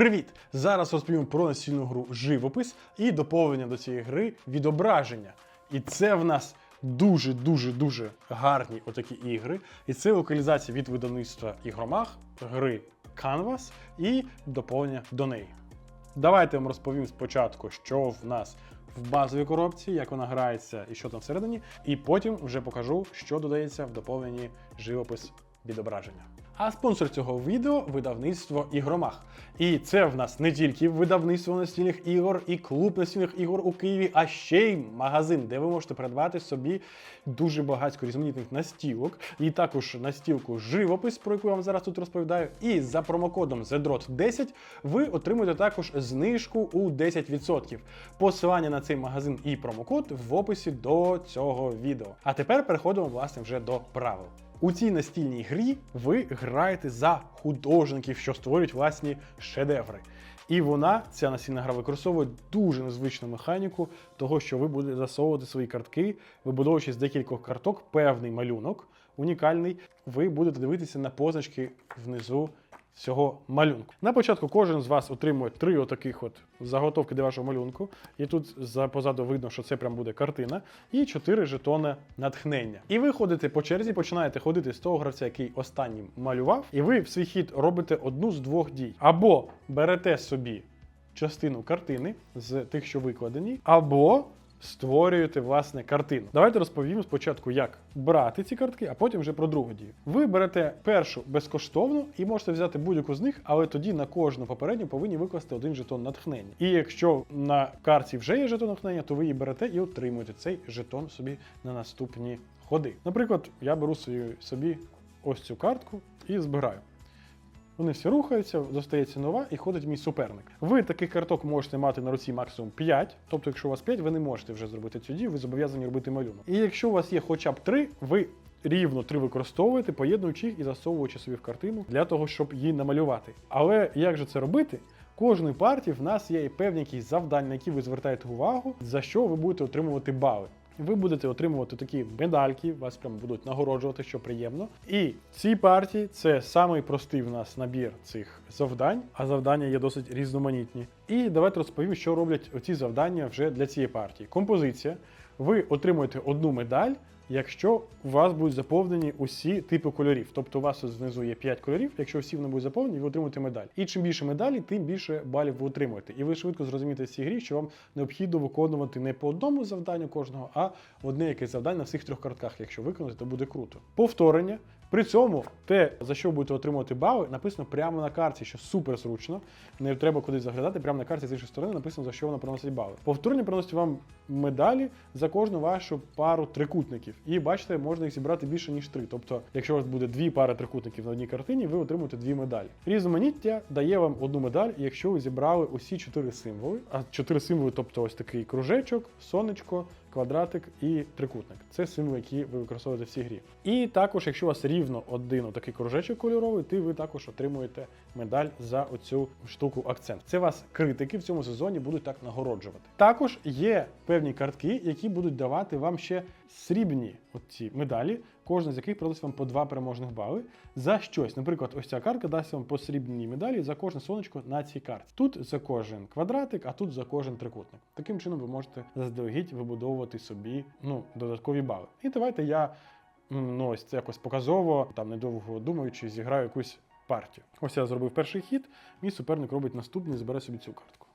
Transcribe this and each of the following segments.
Привіт! Зараз розповім про настільну гру живопис і доповнення до цієї гри відображення. І це в нас дуже дуже гарні отакі ігри. І це локалізація від видавництва ігромах, гри Canvas і доповнення до неї. Давайте вам розповім спочатку, що в нас в базовій коробці, як вона грається і що там всередині, і потім вже покажу, що додається в доповненні живопис відображення. А спонсор цього відео видавництво Ігромах. І це в нас не тільки видавництво настільних ігор і клуб настільних ігор у Києві, а ще й магазин, де ви можете придбати собі дуже багатько різноманітних настілок, і також настілку живопис, про яку я вам зараз тут розповідаю. І за промокодом ZDROT10 ви отримуєте також знижку у 10%. Посилання на цей магазин і промокод в описі до цього відео. А тепер переходимо власне вже до правил. У цій настільній грі ви граєте за художників, що створюють власні шедеври. І вона, ця настільна гра, використовує дуже незвичну механіку того, що ви будете засовувати свої картки, вибудовуючи з декількох карток певний малюнок, унікальний. Ви будете дивитися на позначки внизу цього малюнку. На початку кожен з вас отримує три отаких от заготовки для вашого малюнку. І тут позаду видно, що це прям буде картина, і чотири жетони натхнення. І ви ходите по черзі, починаєте ходити з того гравця, який останнім малював, і ви в свій хід робите одну з двох дій. Або берете собі частину картини з тих, що викладені, або створюєте власне картину. Давайте розповім спочатку, як брати ці картки, а потім вже про другу дію. Ви берете першу безкоштовно і можете взяти будь-яку з них, але тоді на кожну попередню повинні викласти один жетон натхнення. І якщо на карті вже є жетон натхнення, то ви її берете і отримуєте цей жетон собі на наступні ходи. Наприклад, я беру собі, ось цю картку і збираю. Вони всі рухаються, достається нова і ходить мій суперник. Ви таких карток можете мати на руці максимум 5, тобто, якщо у вас 5, ви не можете вже зробити цю дію, ви зобов'язані робити малюнок. І якщо у вас є хоча б 3, ви рівно 3 використовуєте, поєднуючи їх і засовуючи собі в картину для того, щоб її намалювати. Але як же це робити? Кожної партії в нас є і певні якісь завдання, на які ви звертаєте увагу, за що ви будете отримувати бали. Ви будете отримувати такі медальки, вас прям будуть нагороджувати, що приємно. І ці партії це самий простий в нас набір цих завдань, а завдання є досить різноманітні. І давайте розповім, що роблять оці завдання вже для цієї партії. Композиція. Ви отримуєте одну медаль, якщо у вас будуть заповнені усі типи кольорів. Тобто у вас знизу є 5 кольорів, якщо всі вони будуть заповнені, ви отримуєте медаль. І чим більше медалі, тим більше балів ви отримуєте. І ви швидко зрозумієте в цій грі, що вам необхідно виконувати не по одному завданню кожного, а одне якесь завдання на всіх трьох картках. Якщо виконати, то буде круто. Повторення. При цьому те, за що будете отримувати бали, написано прямо на карті, що супер зручно. Не треба кудись заглядати. Прямо на карті з іншої сторони написано, за що вона приносить бали. Повторення приносить вам медалі за кожну вашу пару трикутників. І бачите, можна їх зібрати більше ніж три. Тобто, якщо у вас буде дві пари трикутників на одній картині, ви отримуєте дві медалі. Різноманіття дає вам одну медаль, якщо ви зібрали усі чотири символи. А чотири символи, тобто ось такий кружечок, сонечко, квадратик і трикутник. Це символи, які ви використовуєте в грі. І також, якщо у вас рівно один такий кружечок кольоровий, то ви також отримуєте медаль за оцю штуку акцент. Це вас критики в цьому сезоні будуть так нагороджувати. Також є певні картки, які будуть давати вам ще срібні оці медалі, кожна з яких придасть вам по два переможних бали за щось. Наприклад, ось ця картка дасть вам по срібній медалі за кожне сонечко на цій карті. Тут за кожен квадратик, а тут за кожен трикутник. Таким чином ви можете заздалегідь вибудовувати собі ну, додаткові бали. І давайте я ну, ось це якось показово, там недовго думаючи, зіграю якусь партію. Ось я зробив перший хід, мій суперник робить наступний, збере собі цю картку.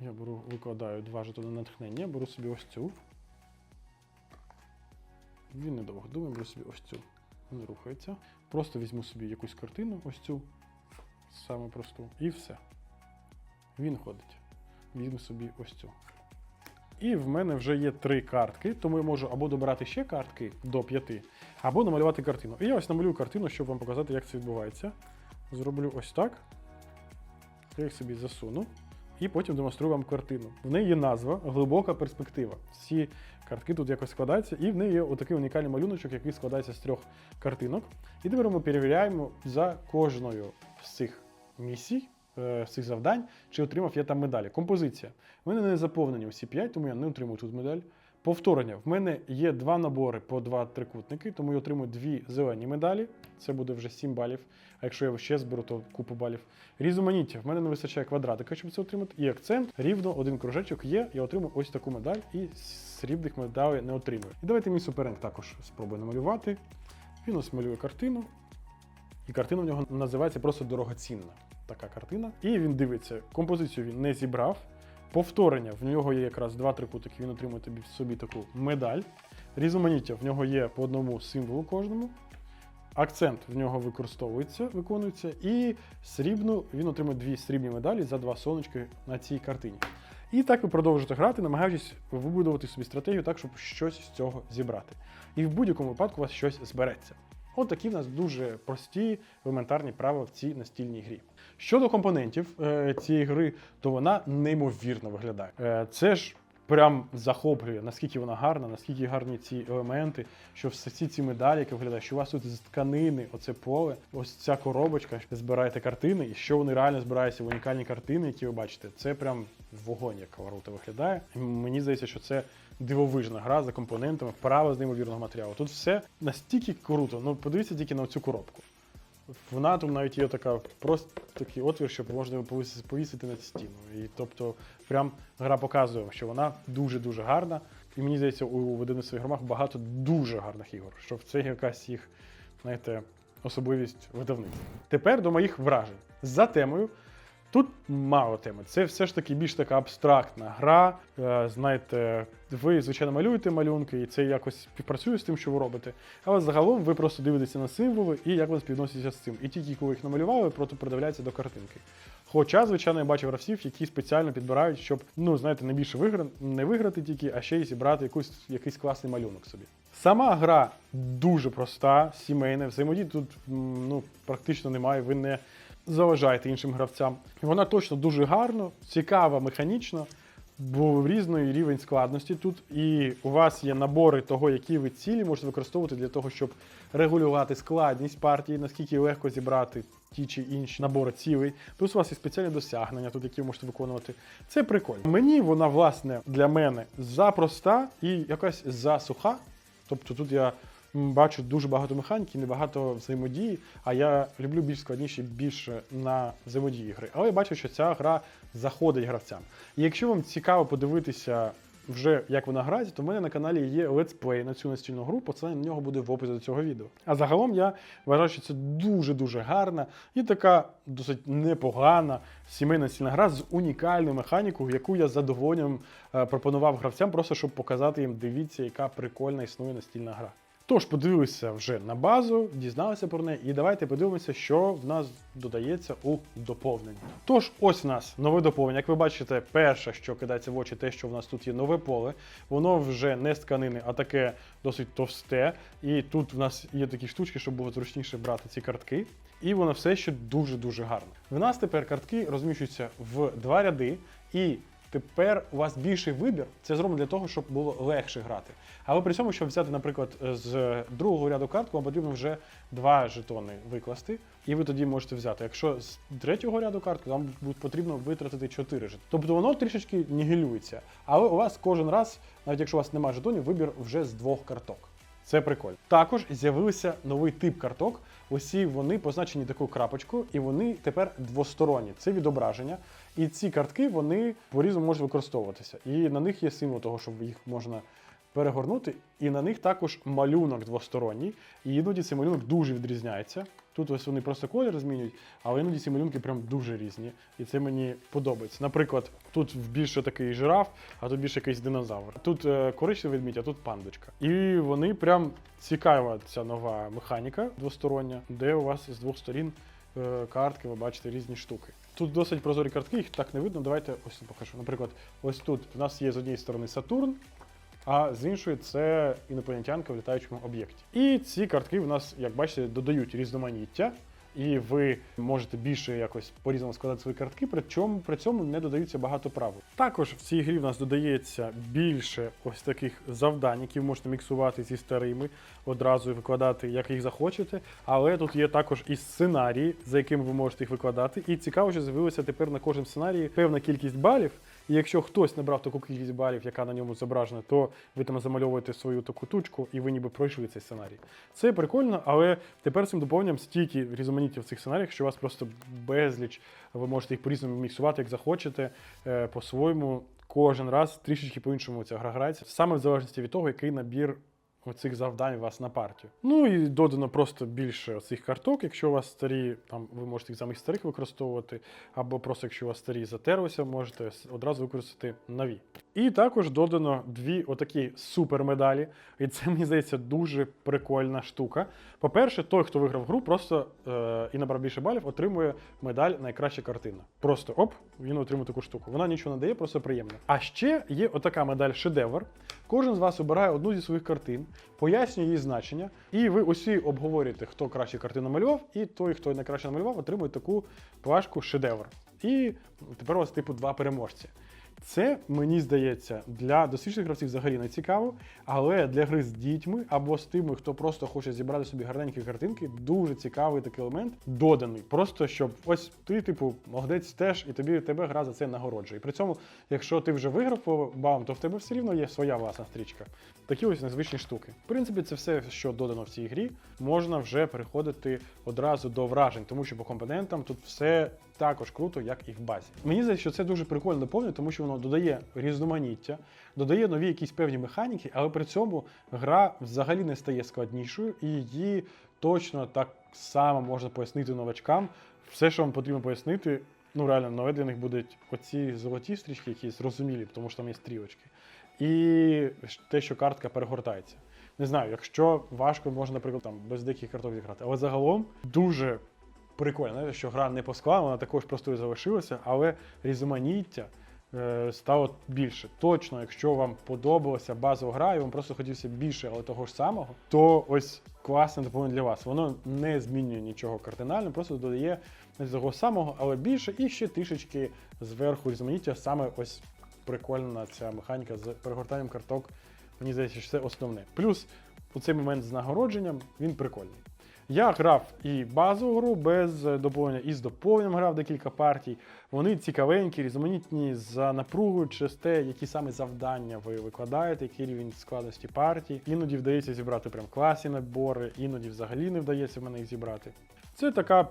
Я беру, викладаю два жетони натхнення, беру собі ось цю. Він недовго думає, беру собі ось цю. Він рухається. Просто візьму собі якусь картину, ось цю, саме просту, і все. Він ходить. Візьму собі ось цю. І в мене вже є три картки, тому я можу або добирати ще картки до п'яти, або намалювати картину. І я ось намалюю картину, щоб вам показати, як це відбувається. Зроблю ось так. Я їх собі засуну. І потім демонструю вам картину. В неї є назва глибока перспектива. Всі картки тут якось складаються, і в неї є отакий унікальний малюночок, який складається з трьох картинок. І тепер ми перевіряємо за кожною з цих місій, е, цих завдань, чи отримав я там медалі. Композиція. У мене не заповнені всі 5, тому я не отримую тут медаль. Повторення. В мене є два набори по два трикутники, тому я отримую дві зелені медалі. Це буде вже 7 балів. А якщо я ще зберу, то купу балів. Різноманіття. В мене не вистачає квадратика, щоб це отримати. І акцент рівно один кружечок є. Я отримую ось таку медаль і срібних медалей не отримую. І давайте мій суперник також спробую намалювати. Він ось малює картину. І картина в нього називається просто дорогоцінна. Така картина. І він дивиться, композицію він не зібрав. Повторення в нього є якраз два трикутики, він отримує тобі собі таку медаль. Різноманіття в нього є по одному символу кожному. Акцент в нього використовується, виконується, і срібну він отримує дві срібні медалі за два сонечки на цій картині. І так ви продовжуєте грати, намагаючись вибудувати собі стратегію так, щоб щось з цього зібрати. І в будь-якому випадку у вас щось збереться. От такі в нас дуже прості елементарні правила в цій настільній грі. Щодо компонентів е, цієї гри, то вона неймовірно виглядає. Е, це ж прям захоплює, наскільки вона гарна, наскільки гарні ці елементи, що всі ці медалі, які виглядають, що у вас тут з тканини, оце поле, ось ця коробочка, збираєте картини, і що вони реально збираються в унікальні картини, які ви бачите, це прям вогонь, як круто виглядає. Мені здається, що це дивовижна гра за компонентами, вправа з неймовірного матеріалу. Тут все настільки круто. Ну подивіться тільки на цю коробку. Вона там навіть є така просто такий отвір, щоб можна повісити, на стіну. І тобто, прям гра показує, що вона дуже-дуже гарна. І мені здається, у видавництві громах багато дуже гарних ігор, що це якась їх, знаєте, особливість видавництва. Тепер до моїх вражень. За темою. Тут мало теми. Це все ж таки більш така абстрактна гра. Е, Знаєте, ви, звичайно, малюєте малюнки, і це якось співпрацює з тим, що ви робите. Але загалом ви просто дивитеся на символи і як вони співносяться з цим. І тільки коли їх намалювали, просто придивляються до картинки. Хоча, звичайно, я бачив гравців, які спеціально підбирають, щоб, ну, знаєте, не більше вигра... не виграти тільки, а ще й зібрати якусь, якийсь класний малюнок собі. Сама гра дуже проста, сімейна, взаємодії тут ну, практично немає. Ви не заважаєте іншим гравцям. Вона точно дуже гарно, цікава механічно, бо різний рівень складності тут. І у вас є набори того, які ви цілі можете використовувати для того, щоб регулювати складність партії, наскільки легко зібрати ті чи інші набори цілей. Плюс у вас є спеціальні досягнення, тут які ви можете виконувати. Це прикольно. Мені вона, власне, для мене запроста і якась засуха. Тобто тут я бачу дуже багато механіки, небагато взаємодії, а я люблю більш складніші, більше на взаємодії гри. Але я бачу, що ця гра заходить гравцям. І якщо вам цікаво подивитися вже як вона грається, то в мене на каналі є летсплей на цю настільну гру, посилання на нього буде в описі до цього відео. А загалом я вважаю, що це дуже-дуже гарна і така досить непогана сімейна настільна гра з унікальною механікою, яку я задоволенням е, пропонував гравцям, просто щоб показати їм, дивіться, яка прикольна існує настільна гра. Тож подивилися вже на базу, дізналися про неї, і давайте подивимося, що в нас додається у доповненні. Тож, ось у нас нове доповнення. Як ви бачите, перше, що кидається в очі, те, що в нас тут є нове поле, воно вже не з тканини, а таке досить товсте. І тут в нас є такі штучки, щоб було зручніше брати ці картки. І воно все ще дуже-дуже гарно. В нас тепер картки розміщуються в два ряди, і тепер у вас більший вибір. Це зроблено для того, щоб було легше грати. Але при цьому, щоб взяти, наприклад, з другого ряду картку, вам потрібно вже два жетони викласти, і ви тоді можете взяти. Якщо з третього ряду картки, вам потрібно витратити чотири жетони. Тобто воно трішечки нігілюється. Але у вас кожен раз, навіть якщо у вас немає жетонів, вибір вже з двох карток. Це прикольно. Також з'явився новий тип карток. Усі вони позначені такою крапочкою, і вони тепер двосторонні. Це відображення. І ці картки вони по-різному можуть використовуватися. І на них є символ того, що їх можна перегорнути. І на них також малюнок двосторонній. І іноді цей малюнок дуже відрізняється. Тут ось вони просто колір змінюють, але іноді ці малюнки прям дуже різні. І це мені подобається. Наприклад, тут більше такий жираф, а тут більше якийсь динозавр. Тут е, коричневий ведмідь, а тут пандочка. І вони прям цікава ця нова механіка двостороння, де у вас з двох сторін картки, ви бачите різні штуки. Тут досить прозорі картки, їх так не видно. Давайте ось покажу. Наприклад, ось тут в нас є з однієї сторони Сатурн, а з іншої це інопланетянка в літаючому об'єкті. І ці картки в нас, як бачите, додають різноманіття. І ви можете більше якось по-різному складати свої картки, при чому при цьому не додаються багато правил. Також в цій грі в нас додається більше ось таких завдань, які ви можете міксувати зі старими одразу викладати, як їх захочете. Але тут є також і сценарії, за якими ви можете їх викладати. І цікаво, що з'явилося тепер на кожному сценарії певна кількість балів. І якщо хтось набрав таку кількість балів, яка на ньому зображена, то ви там замальовуєте свою таку тучку, і ви ніби пройшли цей сценарій. Це прикольно, але тепер цим доповненням стільки різноманіття в цих сценаріях, що у вас просто безліч. Ви можете їх по-різному міксувати, як захочете, е, по-своєму. Кожен раз трішечки по-іншому ця гра грається, саме в залежності від того, який набір оцих завдань у вас на партію. Ну і додано просто більше цих карток. Якщо у вас старі, там ви можете їх замість старих використовувати, або просто якщо у вас старі затерлися, можете одразу використати нові. І також додано дві отакі супермедалі. І це мені здається дуже прикольна штука. По-перше, той, хто виграв гру, просто е, і набрав більше балів, отримує медаль найкраща картина. Просто оп, він отримує таку штуку. Вона нічого не дає, просто приємно. А ще є отака медаль шедевр. Кожен з вас обирає одну зі своїх картин, пояснює її значення, і ви усі обговорюєте, хто краще картину намалював, і той, хто найкраще намалював, отримує таку плашку шедевр. І тепер у вас типу два переможці. Це мені здається для досвідчених гравців взагалі не цікаво, але для гри з дітьми або з тими, хто просто хоче зібрати собі гарненькі картинки, дуже цікавий такий елемент доданий. Просто щоб ось ти, типу, молодець теж, і тобі тебе гра за це нагороджує. І при цьому, якщо ти вже виграв по бам, то в тебе все рівно є своя власна стрічка. Такі ось незвичні штуки. В принципі, це все, що додано в цій грі, можна вже переходити одразу до вражень, тому що по компонентам тут все також круто, як і в базі. Мені здається, що це дуже прикольно доповнення, тому що воно додає різноманіття, додає нові якісь певні механіки, але при цьому гра взагалі не стає складнішою, і її точно так само можна пояснити новачкам. Все, що вам потрібно пояснити, ну реально нове для них будуть оці золоті стрічки, які зрозумілі, тому що там є стрілочки. І те, що картка перегортається. Не знаю, якщо важко, можна, наприклад, там без деяких карток зіграти. Але загалом дуже прикольно, що гра не поскла, вона також простою залишилася, але різноманіття е, стало більше. Точно, якщо вам подобалася базова гра, і вам просто хотілося більше, але того ж самого, то ось класне доповнення для вас. Воно не змінює нічого кардинально, просто додає не того самого, але більше, і ще трішечки зверху різноманіття, саме ось прикольна ця механіка з перегортанням карток. Мені здається, що це основне. Плюс у цей момент з нагородженням він прикольний. Я грав і базову гру без е, доповнення, і з доповненням грав декілька партій. Вони цікавенькі, різноманітні за напругою через те, які саме завдання ви викладаєте, який рівень складності партій. Іноді вдається зібрати прям класні набори, іноді взагалі не вдається в мене їх зібрати. Це така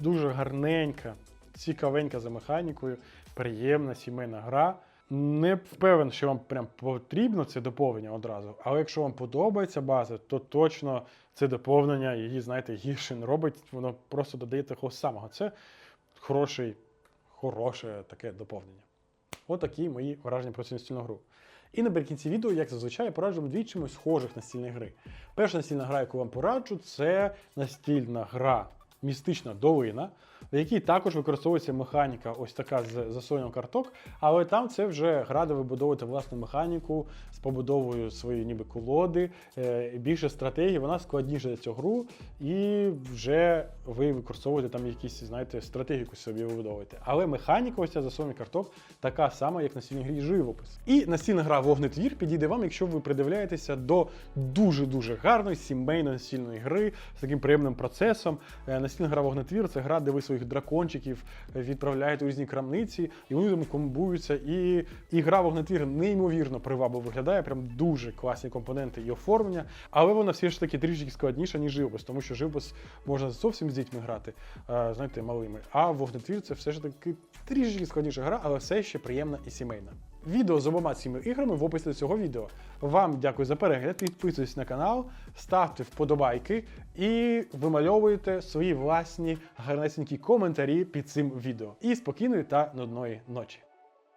дуже гарненька, цікавенька за механікою, приємна сімейна гра. Не впевнений, що вам прям потрібно це доповнення одразу, але якщо вам подобається база, то точно це доповнення її, знаєте, гірше не робить, воно просто додає такого самого. Це хороший, хороше таке доповнення. Отакі мої враження про цю настільну гру. І наприкінці відео, як зазвичай, я пораджу дві чимось схожих настільні гри. Перша настільна гра, яку вам пораджу, це настільна гра Містична долина, в якій також використовується механіка, ось така з засоєнням карток, але там це вже гра, де ви будовуєте власну механіку з побудовою своєї ніби колоди, е, більше стратегії, вона складніша за цю гру, і вже ви використовуєте там якісь, знаєте, стратегію якусь собі вибудовуєте. Але механіка ось ця засоєння карток така сама, як на настільній грі живопис. І настільна гра вогнетвір підійде вам, якщо ви придивляєтеся до дуже-дуже гарної сімейної настільної гри з таким приємним процесом. Настільна гра вогнетвір це гра, де ви своїх дракончиків відправляєте у різні крамниці, і вони там комбуються. І, і гра вогнетвір неймовірно привабливо виглядає, прям дуже класні компоненти і оформлення. Але вона все ж таки трішки складніша, ніж живопис, тому що живопис можна зовсім з дітьми грати, е, знаєте, малими. А вогнетвір це все ж таки трішки складніша гра, але все ще приємна і сімейна. Відео з обома цими іграми в описі до цього відео. Вам дякую за перегляд, підписуйтесь на канал, ставте вподобайки і вимальовуйте свої власні гарнесенькі коментарі під цим відео. І спокійної та нудної ночі.